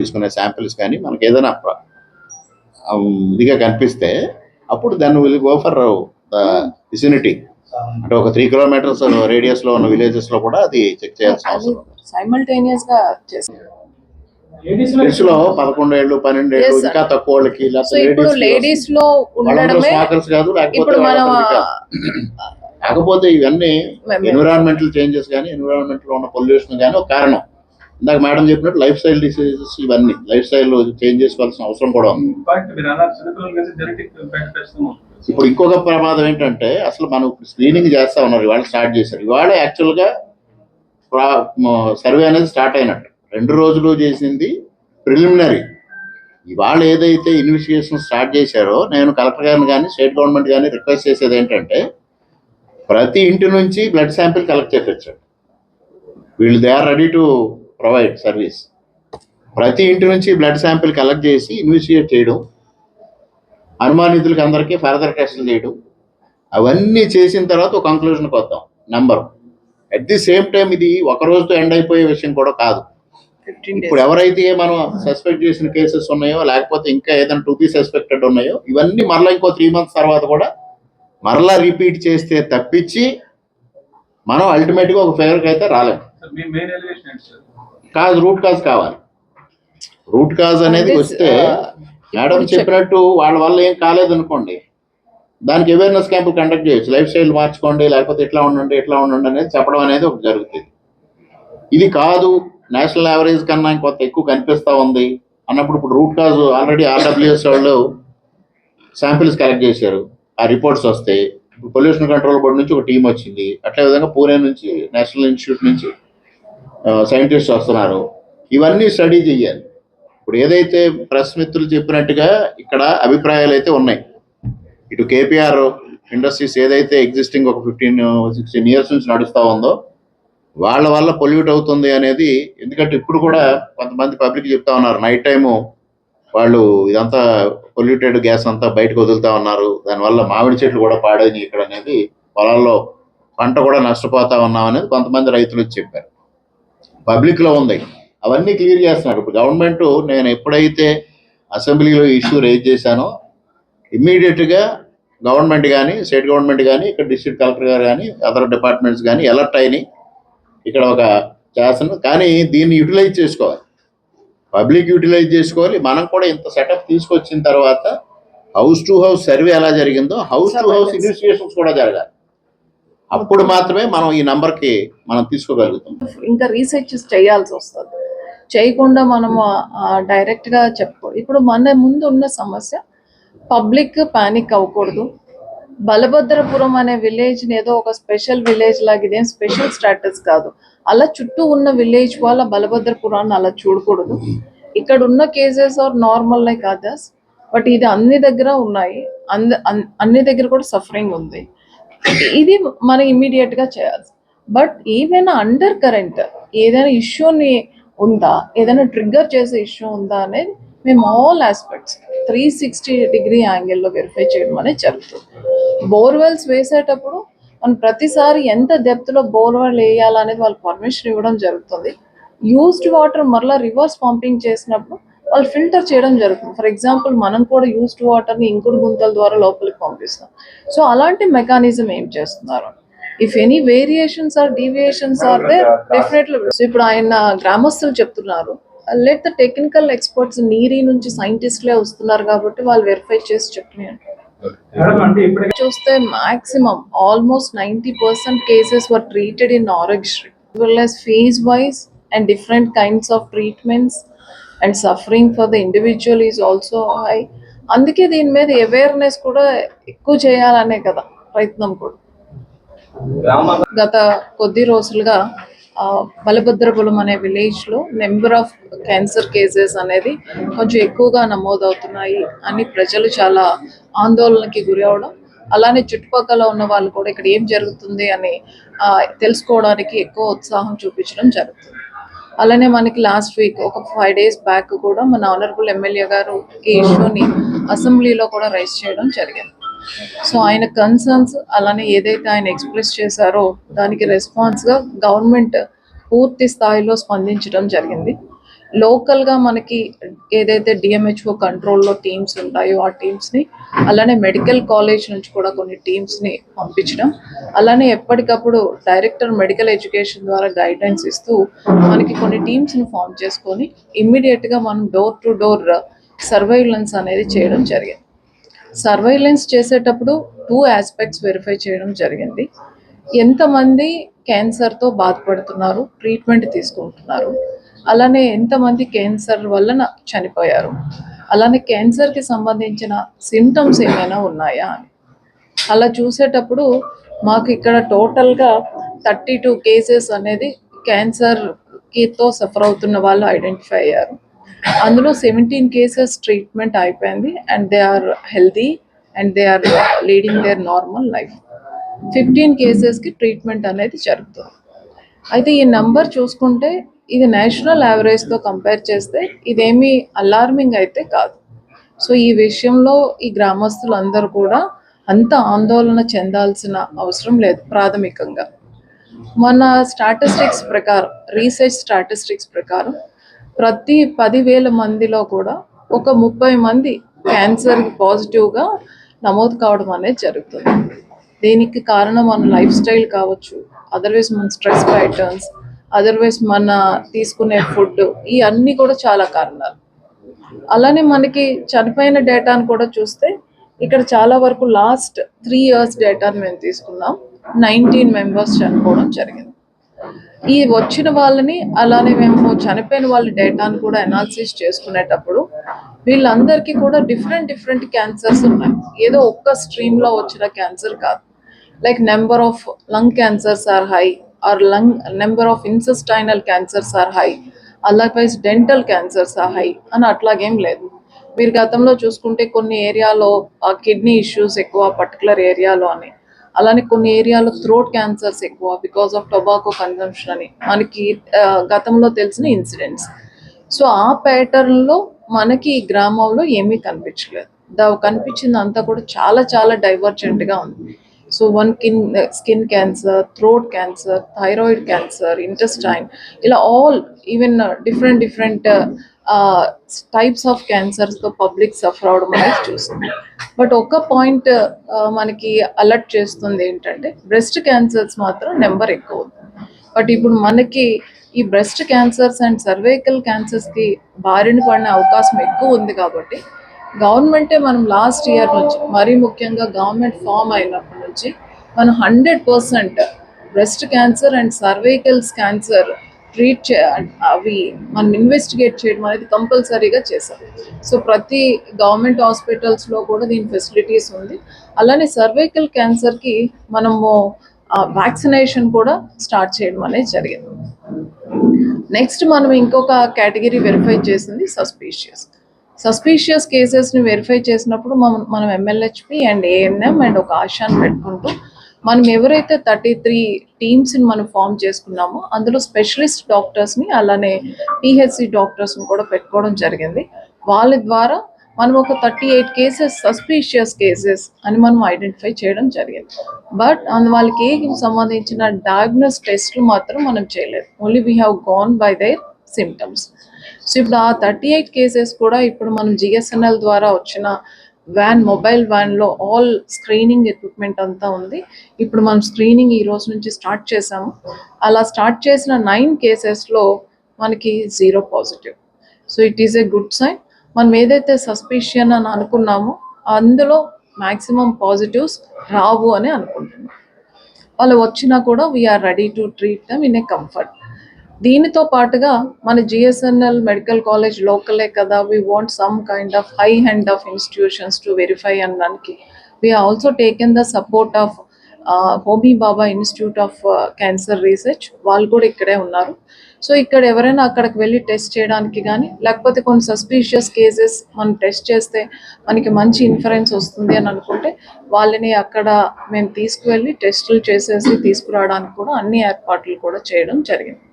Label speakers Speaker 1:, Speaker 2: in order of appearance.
Speaker 1: తీసుకునే శాంపిల్స్ కానీ మనకి ఏదైనా ఇదిగా కనిపిస్తే అప్పుడు దాన్ని విల్ గో ఫర్ విసినిటీ అంటే ఒక త్రీ కిలోమీటర్స్ రేడియస్లో ఉన్న విలేజెస్లో కూడా అది చెక్ చేయాల్సిన అవసరం. సైమల్టేనియస్గా లేడీస్లో పదకొండు ఏళ్ళు పన్నెండు ఏళ్ళు. ఇంకా తక్కువ వాళ్ళకి
Speaker 2: సో ఇప్పుడు లేడీస్లో ఉండడమే
Speaker 1: కాదు లేకపోతే. కాకపోతే ఇవన్నీ ఎన్విరాన్మెంటల్ చేంజెస్ కానీ ఎన్విరాన్మెంట్లో ఉన్న పొల్యూషన్ కానీ ఒక కారణం ఇందాక మేడం చెప్పినట్టు లైఫ్ స్టైల్ డిసీజెస్ ఇవన్నీ. లైఫ్ స్టైల్ చేంజ్ చేసుకోవాల్సిన అవసరం కూడా ఉంది. ఇప్పుడు ఇంకొక ప్రమాదం ఏంటంటే అసలు మనం స్క్రీనింగ్ చేస్తా ఉన్నారు ఇవాళ స్టార్ట్ చేశారు. ఇవాళ యాక్చువల్గా సర్వే అనేది స్టార్ట్ అయినట్టు. రెండు రోజులు చేసింది ప్రిలిమినరీ ఇవాళ ఏదైతే ఇన్వెస్టిగేషన్ స్టార్ట్ చేశారో నేను కలెక్టర్ గారిని కానీ స్టేట్ గవర్నమెంట్ కానీ రిక్వెస్ట్ చేసేది ఏంటంటే ప్రతి ఇంటి నుంచి బ్లడ్ శాంపిల్ కలెక్ట్ చేపించండి. వీళ్ళు they are ready to provide service ప్రతి ఇంటి నుంచి బ్లడ్ శాంపిల్ కలెక్ట్ చేసి ఇన్వెస్టిగేట్ చేయడం అనుమానితులకి అందరికీ ఫర్దర్ టెస్టులు చేయడం అవన్నీ చేసిన తర్వాత ఒక కంక్లూజన్కి వద్దాం. Number at the same time ఇది ఒక రోజుతో ఎండ్ అయిపోయే విషయం కూడా కాదు. ఇప్పుడు ఎవరైతే మనం సస్పెక్ట్ చేసిన కేసెస్ ఉన్నాయో లేకపోతే ఇంకా ఏదైనా టు బి సస్పెక్టెడ్ ఉన్నాయో ఇవన్నీ మరలా ఇంకో త్రీ మంత్స్ తర్వాత కూడా మరలా రిపీట్ చేస్తే తప్పించి మనం అల్టిమేట్గా ఒక ఫేవర్కి అయితే రాలేము కాజ్ రూట్ కాజ్ కావాలి. రూట్ కాజ్ అనేది వస్తే మేడం చెప్పినట్టు వాళ్ళ వల్ల ఏం కాలేదనుకోండి దానికి అవేర్నెస్ క్యాంపులు కండక్ట్ చేయొచ్చు. లైఫ్ స్టైల్ మార్చుకోండి లేకపోతే ఇట్లా ఉండండి ఇట్లా ఉండండి అనేది చెప్పడం అనేది ఒకటి జరుగుతుంది. ఇది కాదు నేషనల్ యావరేజ్ కన్నా ఇంకొంత ఎక్కువ కనిపిస్తా ఉంది అన్నప్పుడు ఇప్పుడు రూట్ కాజ్ ఆల్రెడీ ఆర్డబ్ల్యూఎస్ వాళ్ళు శాంపిల్స్ కలెక్ట్ చేశారు. ఆ రిపోర్ట్స్ వస్తాయి ఇప్పుడు పొల్యూషన్ కంట్రోల్ బోర్డు నుంచి ఒక టీం వచ్చింది. అట్లే విధంగా పూణే నుంచి నేషనల్ ఇన్స్టిట్యూట్ నుంచి సైంటిస్ట్ వస్తున్నారు. ఇవన్నీ స్టడీ చేయాలి ఇప్పుడు ఏదైతే ప్రెస్ మిత్రులు చెప్పినట్టుగా ఇక్కడ అభిప్రాయాలు అయితే ఉన్నాయి. ఇటు కేపీఆర్ ఇండస్ట్రీస్ ఏదైతే ఎగ్జిస్టింగ్ ఒక ఫిఫ్టీన్ సిక్స్టీన్ ఇయర్స్ నుంచి నడుస్తూ ఉందో వాళ్ళ వల్ల పొల్యూట్ అవుతుంది అనేది ఎందుకంటే ఇప్పుడు కూడా కొంతమంది పబ్లిక్ చెప్తా ఉన్నారు. నైట్ టైము వాళ్ళు ఇదంతా పొల్యూటెడ్ గ్యాస్ అంతా బయటకు వదులుతా ఉన్నారు. దానివల్ల మామిడి చెట్లు కూడా పాడైనాయి ఇక్కడ అనేది పొలాల్లో పంట కూడా నష్టపోతా ఉన్నాం అనేది కొంతమంది రైతులు చెప్పారు. పబ్లిక్లో ఉంది. అవన్నీ క్లియర్ చేస్తున్నారు. ఇప్పుడు గవర్నమెంట్ నేను ఎప్పుడైతే అసెంబ్లీలో ఇష్యూ రేజ్ చేశానో ఇమ్మీడియట్గా గవర్నమెంట్ కానీ స్టేట్ గవర్నమెంట్ కానీ ఇక్కడ డిస్ట్రిక్ట్ కలెక్టర్ గారు కానీ అదర్ డిపార్ట్మెంట్స్ కానీ అలర్ట్ అయినాయి. ఇక్కడ ఒక చేస్తున్నారు కానీ దీన్ని యూటిలైజ్ చేసుకోవాలి. పబ్లిక్ యూటిలైజ్ చేసుకోవాలి. మనం కూడా ఇంత సెటప్ తీసుకొచ్చిన తర్వాత హౌస్ టు హౌస్ సర్వే ఎలా జరిగిందో హౌస్ టు హౌస్. ఇన్వెస్టిగేషన్స్ కూడా జరగాలి. అప్పుడు మాత్రమే మనం ఈ నంబర్కి మనం తీసుకోగలుగుతాం.
Speaker 2: ఇంకా రీసెర్చ్ చేయాల్సి వస్తుంది. చేయకుండా మనము డైరెక్ట్గా చెప్పకూడదు ఇప్పుడు మన ముందు ఉన్న సమస్య పబ్లిక్ పానిక్ అవ్వకూడదు. బలభద్రపురం అనే విలేజ్ ఏదో ఒక స్పెషల్ విలేజ్ లాగా ఇదేం స్పెషల్ స్టాటస్ కాదు. అలా చుట్టూ ఉన్న విలేజ్ వాళ్ళ బలభద్రపురాన్ని అలా చూడకూడదు. ఇక్కడ ఉన్న cases are normal like others but ఇది అన్ని దగ్గర ఉన్నాయి. అంద అన్- అన్ని దగ్గర కూడా సఫరింగ్ ఉంది. ఇది మనం ఇమ్మీడియట్గా చేయాలి బట్ ఏమైనా అండర్ కరెంట్ ఏదైనా ఇష్యూని ఉందా? ఏదైనా ట్రిగ్గర్ చేసే ఇష్యూ ఉందా అనేది మేము all aspects three sixty degree యాంగిల్లో వెరిఫై చేయడం అనేది జరుగుతుంది. బోర్వెల్స్ వేసేటప్పుడు మనం ప్రతిసారి ఎంత డెప్త్లో బోర్వెల్ వేయాలనేది వాళ్ళు పర్మిషన్ ఇవ్వడం జరుగుతుంది. యూస్డ్ వాటర్ మరలా రివర్స్ పంపింగ్ చేసినప్పుడు వాళ్ళు ఫిల్టర్ చేయడం జరుగుతుంది. ఫర్ ఎగ్జాంపుల్ మనం కూడా యూస్డ్ వాటర్ని ఇంకుడు గుంతల ద్వారా లోపలికి పంపిస్తాం. సో అలాంటి మెకానిజం ఏం చేస్తున్నారు? If any variations or deviations are they definitely so ఇప్పుడు ఆయన గ్రామస్తులు చెప్తున్నారు. Let the technical experts NEERI నుంచి సైంటిస్ట్లే వస్తున్నారు కాబట్టి వాళ్ళు వెరిఫై చేసి
Speaker 3: ఇప్పుడే
Speaker 2: చూస్తే maximum almost ninety percent cases were treated in Aarogyasri well phase wise and different kinds of treatments and suffering for the individual is also high అందుకే దీని మీద అవేర్నెస్ కూడా ఎక్కువ చేయాలనే కదా ప్రయత్నం కూడా. గత కొద్ది రోజులుగా ఆ, బలభద్రపురం అనే విలేజ్లో నెంబర్ ఆఫ్ క్యాన్సర్ కేసెస్ అనేది కొంచెం ఎక్కువగా నమోదవుతున్నాయి అని ప్రజలు చాలా ఆందోళనకి గురి అవడం అలానే చుట్టుపక్కల ఉన్న వాళ్ళు కూడా ఇక్కడ ఏం జరుగుతుంది అని తెలుసుకోవడానికి ఎక్కువ ఉత్సాహం చూపించడం జరుగుతుంది. అలానే మనకి లాస్ట్ వీక్ ఒక ఫైవ్ డేస్ బ్యాక్ కూడా మన ఆనరబుల్ ఎమ్మెల్యే గారు ఈ ఇష్యూని అసెంబ్లీలో కూడా రైజ్ చేయడం జరిగింది. సో ఆయన కన్సర్న్స్ అలానే ఏదైతే ఆయన ఎక్స్ప్రెస్ చేశారో దానికి రెస్పాన్స్గా గవర్నమెంట్ పూర్తి స్థాయిలో స్పందించడం జరిగింది. లోకల్గా మనకి ఏదైతే డిఎంహెచ్ఓ కంట్రోల్లో టీమ్స్ ఉంటాయో ఆ టీమ్స్ని అలానే మెడికల్ కాలేజ్ నుంచి కూడా కొన్ని టీమ్స్ని పంపించడం. అలానే ఎప్పటికప్పుడు డైరెక్టర్ మెడికల్ ఎడ్యుకేషన్ ద్వారా గైడ్లైన్స్ ఇస్తూ మనకి కొన్ని టీమ్స్ని ఫామ్ చేసుకొని ఇమ్మీడియట్గా మనం డోర్ టు డోర్ సర్వైలెన్స్ అనేది చేయడం జరిగింది. సర్వైలెన్స్ చేసేటప్పుడు టూ ఆస్పెక్ట్స్ వెరిఫై చేయడం జరిగింది. ఎంతమంది క్యాన్సర్తో బాధపడుతున్నారు ట్రీట్మెంట్ తీసుకుంటున్నారు అలానే ఎంతమంది క్యాన్సర్ వలన చనిపోయారు? అలానే క్యాన్సర్కి సంబంధించిన సిమ్టమ్స్ ఏమైనా ఉన్నాయా? అని అలా చూసేటప్పుడు మాకు ఇక్కడ టోటల్గా థర్టీ టూ కేసెస్ అనేది క్యాన్సర్కితో సఫర్ అవుతున్న వాళ్ళు ఐడెంటిఫై అయ్యారు. అందులో సెవెంటీన్ కేసెస్ ట్రీట్మెంట్ అయిపోయింది. And they are healthy and they are leading their normal life. Fifteen కేసెస్కి treatment అనేది జరుగుతుంది. అయితే ఈ నంబర్ చూసుకుంటే ఇది నేషనల్ యావరేజ్తో కంపేర్ చేస్తే ఇదేమీ అలార్మింగ్ అయితే కాదు. సో ఈ విషయంలో ఈ గ్రామస్తులందరూ కూడా అంత ఆందోళన చెందాల్సిన అవసరం లేదు ప్రాథమికంగా. మన స్టాటిస్టిక్స్ ప్రకారం రీసెర్చ్ స్టాటిస్టిక్స్ ప్రకారం ప్రతి పదివేల మందిలో కూడా ఒక ముప్పై మంది క్యాన్సర్ పాజిటివ్గా నమోదు కావడం అనేది జరుగుతుంది. దీనికి కారణం మన లైఫ్ స్టైల్ కావచ్చు అదర్వైజ్ మన స్ట్రెస్ ప్యాటర్న్స్ అదర్వైజ్ మన తీసుకునే ఫుడ్ ఈ అన్నీ కూడా చాలా కారణాలు. అలానే మనకి చనిపోయిన డేటాను కూడా చూస్తే ఇక్కడ చాలా వరకు లాస్ట్ త్రీ ఇయర్స్ డేటాను మేము తీసుకున్నాం. నైన్టీన్ మెంబర్స్ చనిపోవడం జరిగింది. ఈ వచ్చిన వాళ్ళని అలానే మేము చనిపోయిన వాళ్ళ డేటాను కూడా అనాలిసిస్ చేసుకునేటప్పుడు వీళ్ళందరికీ కూడా డిఫరెంట్ డిఫరెంట్ క్యాన్సర్స్ ఉన్నాయి. ఏదో ఒక్క స్ట్రీమ్లో వచ్చిన క్యాన్సర్ కాదు. Like number of lung cancers are high or lung number of intestinal cancers are high otherwise dental cancers are high అని అట్లాగేం లేదు. మీరు గతంలో చూసుకుంటే కొన్ని ఏరియాలో కిడ్నీ ఇష్యూస్ ఎక్కువ పర్టికులర్ ఏరియాలో అని. అలానే కొన్ని ఏరియాలో థ్రోట్ క్యాన్సర్స్ ఎక్కువ బికాస్ ఆఫ్ టొబాకో కన్జంప్షన్ అని. మనకి గతంలో తెలిసిన ఇన్సిడెంట్స్ సో ఆ ప్యాటర్న్లో మనకి ఈ గ్రామంలో ఏమీ కనిపించలేదు. దా కనిపించింది అంతా కూడా చాలా చాలా డైవర్జెంట్గా ఉంది. So one kin skin cancer throat cancer thyroid cancer intestine ఇలా all even different different types of క్యాన్సర్స్తో public suffer అవడం అనేది చూస్తుంది బట్ ఒక పాయింట్ uh, మనకి అలర్ట్ చేస్తుంది ఏంటంటే బ్రెస్ట్ క్యాన్సర్స్ మాత్రం నెంబర్ ఎక్కువ బట్ ఇప్పుడు మనకి ఈ బ్రెస్ట్ క్యాన్సర్స్ అండ్ సర్వైకల్ క్యాన్సర్స్కి బారిన పడిన అవకాశం ఎక్కువ ఉంది కాబట్టి గవర్నమెంటే మనం లాస్ట్ ఇయర్ నుంచి మరీ ముఖ్యంగా గవర్నమెంట్ ఫామ్ అయినప్పటి నుంచి మనం hundred percent breast cancer and cervicals cancer treat చే అవి మనం ఇన్వెస్టిగేట్ చేయడం అనేది కంపల్సరీగా చేశాం సో ప్రతి గవర్నమెంట్ హాస్పిటల్స్లో కూడా దీని ఫెసిలిటీస్ ఉంది. అలానే సర్వైకల్ క్యాన్సర్కి మనము వ్యాక్సినేషన్ కూడా స్టార్ట్ చేయడం అనేది జరిగింది. నెక్స్ట్ మనం ఇంకొక కేటగిరీ వెరిఫై చేసింది సస్పీషియస్. సస్పీషియస్ కేసెస్ని వెరిఫై చేసినప్పుడు మనం మనం ఎంఎల్హెచ్పి అండ్ ఏఎన్ఎం అండ్ ఒక ఆశాన్ పెట్టుకుంటూ మనం ఎవరైతే థర్టీ త్రీ టీమ్స్ని మనం ఫామ్ చేసుకున్నామో అందులో స్పెషలిస్ట్ డాక్టర్స్ని అలానే పిహెచ్సి డాక్టర్స్ని కూడా పెట్టుకోవడం జరిగింది. వాళ్ళ ద్వారా మనం ఒక thirty eight cases suspicious cases అని మనం ఐడెంటిఫై చేయడం జరిగింది. బట్ అందు వాళ్ళకి సంబంధించిన డయాగ్నోస్ టెస్ట్లు మాత్రం మనం చేయలేదు. Only we have gone by their symptoms so ఇప్పుడు ఆ థర్టీ ఎయిట్ కేసెస్ కూడా ఇప్పుడు మనం జిఎస్ఎన్ఎల్ ద్వారా వచ్చిన వ్యాన్ మొబైల్ వ్యాన్లో ఆల్ స్క్రీనింగ్ ఎక్విప్మెంట్ అంతా ఉంది. ఇప్పుడు మనం స్క్రీనింగ్ ఈ రోజు నుంచి స్టార్ట్ చేసాము అలా స్టార్ట్ చేసిన నైన్ కేసెస్లో మనకి zero positive. So it is a good sign. మనం ఏదైతే సస్పిషియన్ అని అనుకున్నామో అందులో మ్యాక్సిమం పాజిటివ్స్ రావు అని అనుకుంటున్నాం. వాళ్ళు వచ్చినా కూడా we are ready to treat them in a comfort దీనితో పాటుగా మన జిఎస్ఎన్ఎల్ మెడికల్ కాలేజ్ లోకలే కదా we want some kind of high hand of institutions to verify అనడానికి we also taken the support of Homi Bhabha institute of cancer research వాళ్ళు కూడా ఇక్కడే ఉన్నారు. సో ఇక్కడ ఎవరైనా అక్కడికి వెళ్ళి టెస్ట్ చేయడానికి కానీ లేకపోతే కొన్ని సస్పీషియస్ కేసెస్ మనం టెస్ట్ చేస్తే మనకి మంచి ఇన్ఫరెన్స్ వస్తుంది అని అనుకుంటే వాళ్ళని అక్కడ మేము తీసుకువెళ్ళి టెస్టులు చేసేసి తీసుకురావడానికి కూడా అన్ని ఏర్పాట్లు కూడా చేయడం జరిగింది.